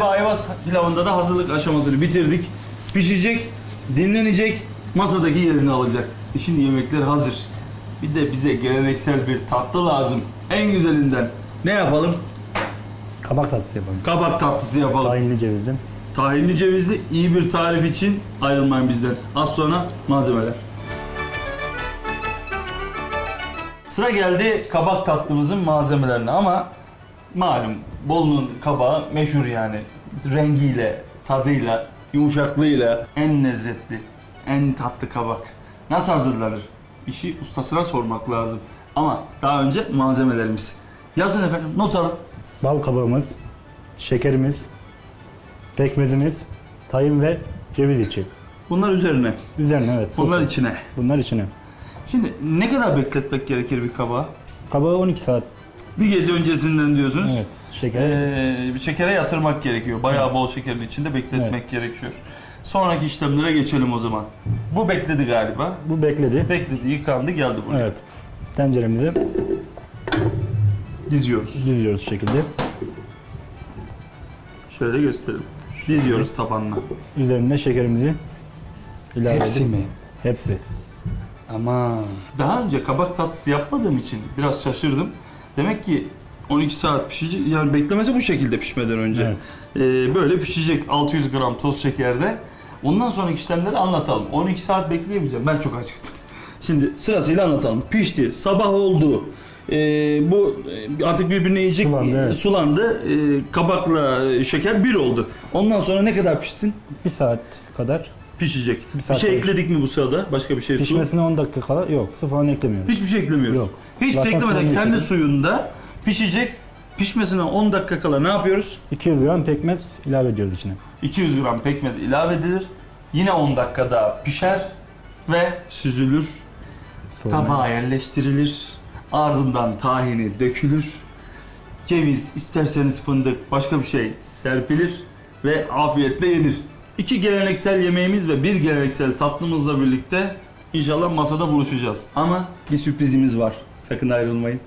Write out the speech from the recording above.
Galiba ayvaz pilavında da hazırlık aşamasını bitirdik. Pişecek, dinlenecek, masadaki yerini alacak. Şimdi yemekler hazır. Bir de bize geleneksel bir tatlı lazım. En güzelinden. Ne yapalım? Kabak tatlısı yapalım. Kabak tatlısı yapalım. Tahinli cevizli. Tahinli cevizli iyi bir tarif için ayrılmayın bizden. Az sonra malzemeler. Sıra geldi kabak tatlımızın malzemelerine ama malum Bolu'nun kabağı meşhur yani. Rengiyle, tadıyla, yumuşaklığıyla en lezzetli, en tatlı kabak. Nasıl hazırlanır? İşi ustasına sormak lazım. Ama daha önce malzemelerimiz. Yazın efendim, not alın. Bal kabağımız, şekerimiz, pekmezimiz, tahin ve ceviz içi. Bunlar üzerine, Üzerine evet. sosu. bunlar içine. Bunlar içine. Şimdi ne kadar bekletmek gerekir bir kabağı? Kabağı 12 saat. Bir gece öncesinden diyorsunuz. Evet. Şeker. Ee, bir şekere yatırmak gerekiyor. Bayağı bol şekerin içinde bekletmek gerekiyor. Sonraki işlemlere geçelim o zaman. Bu bekledi galiba. Bu bekledi. Bekledi, yıkandı, geldi buraya. Evet. Tenceremizi Diziyoruz. diziyoruz şu şekilde. Şöyle gösterelim. Diziyoruz tabanına. Üzerine şekerimizi ilave Hepsi edip- mi? Hepsi. Ama daha önce kabak tatlısı yapmadığım için biraz şaşırdım. Demek ki 12 saat pişecek. Yani beklemesi bu şekilde pişmeden önce. Evet. Ee, böyle pişecek 600 gram toz şekerde. Ondan sonraki işlemleri anlatalım. 12 saat bekleyemeyeceğim. Ben çok acıktım. Şimdi sırasıyla anlatalım. Pişti. Sabah oldu. Ee, bu e, artık birbirine yiyecek Sulandı, evet. sulandı. Ee, kabakla e, şeker bir oldu. Ondan sonra ne kadar pişsin? Bir saat kadar. Pişecek. Bir Bir, saat şey sonra ekledik mi bu sırada? Başka bir şey su? Pişmesine 10 dakika kala yok. Su falan eklemiyoruz. Hiçbir şey eklemiyoruz. Yok. Hiç Zaten beklemeden suyunu kendi içelim. suyunda pişecek. Pişmesine 10 dakika kala ne yapıyoruz? 200 gram pekmez ilave ediyoruz içine. 200 gram pekmez ilave edilir. Yine 10 dakikada pişer ve süzülür. Soğumaya- Tabağa yerleştirilir. Ardından tahini dökülür. Ceviz, isterseniz fındık, başka bir şey serpilir ve afiyetle yenir. İki geleneksel yemeğimiz ve bir geleneksel tatlımızla birlikte inşallah masada buluşacağız. Ama bir sürprizimiz var. Sakın ayrılmayın.